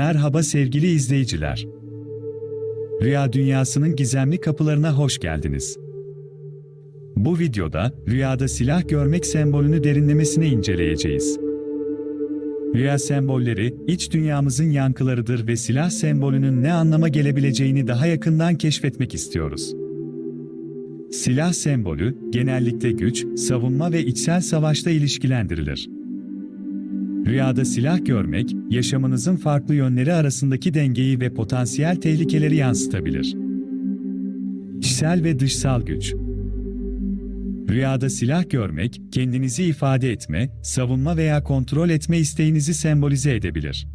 Merhaba sevgili izleyiciler. Rüya dünyasının gizemli kapılarına hoş geldiniz. Bu videoda rüyada silah görmek sembolünü derinlemesine inceleyeceğiz. Rüya sembolleri iç dünyamızın yankılarıdır ve silah sembolünün ne anlama gelebileceğini daha yakından keşfetmek istiyoruz. Silah sembolü genellikle güç, savunma ve içsel savaşta ilişkilendirilir. Rüyada silah görmek, yaşamınızın farklı yönleri arasındaki dengeyi ve potansiyel tehlikeleri yansıtabilir. İçsel ve dışsal güç Rüyada silah görmek, kendinizi ifade etme, savunma veya kontrol etme isteğinizi sembolize edebilir.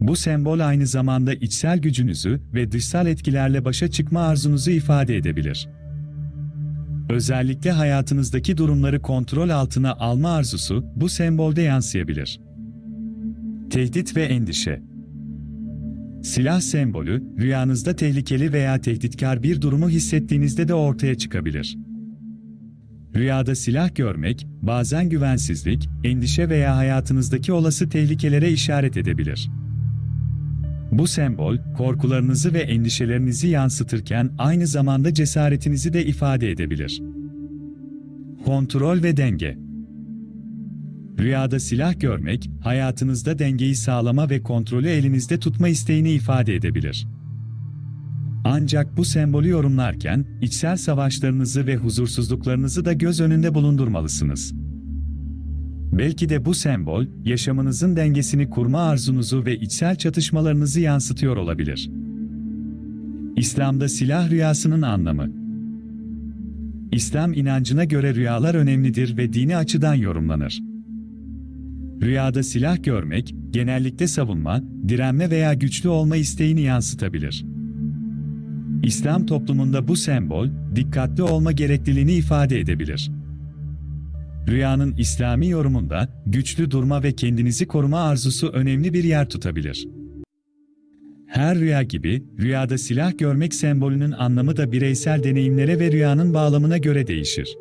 Bu sembol aynı zamanda içsel gücünüzü ve dışsal etkilerle başa çıkma arzunuzu ifade edebilir. Özellikle hayatınızdaki durumları kontrol altına alma arzusu bu sembolde yansıyabilir. Tehdit ve endişe Silah sembolü, rüyanızda tehlikeli veya tehditkar bir durumu hissettiğinizde de ortaya çıkabilir. Rüyada silah görmek, bazen güvensizlik, endişe veya hayatınızdaki olası tehlikelere işaret edebilir. Bu sembol, korkularınızı ve endişelerinizi yansıtırken aynı zamanda cesaretinizi de ifade edebilir. Kontrol ve denge Rüyada silah görmek, hayatınızda dengeyi sağlama ve kontrolü elinizde tutma isteğini ifade edebilir. Ancak bu sembolü yorumlarken, içsel savaşlarınızı ve huzursuzluklarınızı da göz önünde bulundurmalısınız. Belki de bu sembol, yaşamınızın dengesini kurma arzunuzu ve içsel çatışmalarınızı yansıtıyor olabilir. İslam'da silah rüyasının anlamı İslam inancına göre rüyalar önemlidir ve dini açıdan yorumlanır. Rüyada silah görmek, genellikle savunma, direnme veya güçlü olma isteğini yansıtabilir. İslam toplumunda bu sembol, dikkatli olma gerekliliğini ifade edebilir. Rüyanın İslami yorumunda güçlü durma ve kendinizi koruma arzusu önemli bir yer tutabilir. Her rüya gibi, rüyada silah görmek sembolünün anlamı da bireysel deneyimlere ve rüyanın bağlamına göre değişir.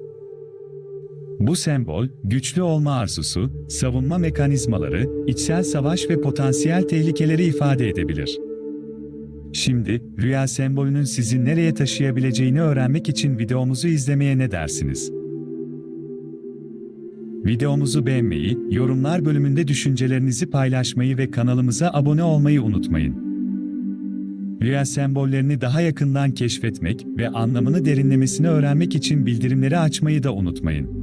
Bu sembol, güçlü olma arzusu, savunma mekanizmaları, içsel savaş ve potansiyel tehlikeleri ifade edebilir. Şimdi, rüya sembolünün sizi nereye taşıyabileceğini öğrenmek için videomuzu izlemeye ne dersiniz? Videomuzu beğenmeyi, yorumlar bölümünde düşüncelerinizi paylaşmayı ve kanalımıza abone olmayı unutmayın. Rüya sembollerini daha yakından keşfetmek ve anlamını derinlemesine öğrenmek için bildirimleri açmayı da unutmayın.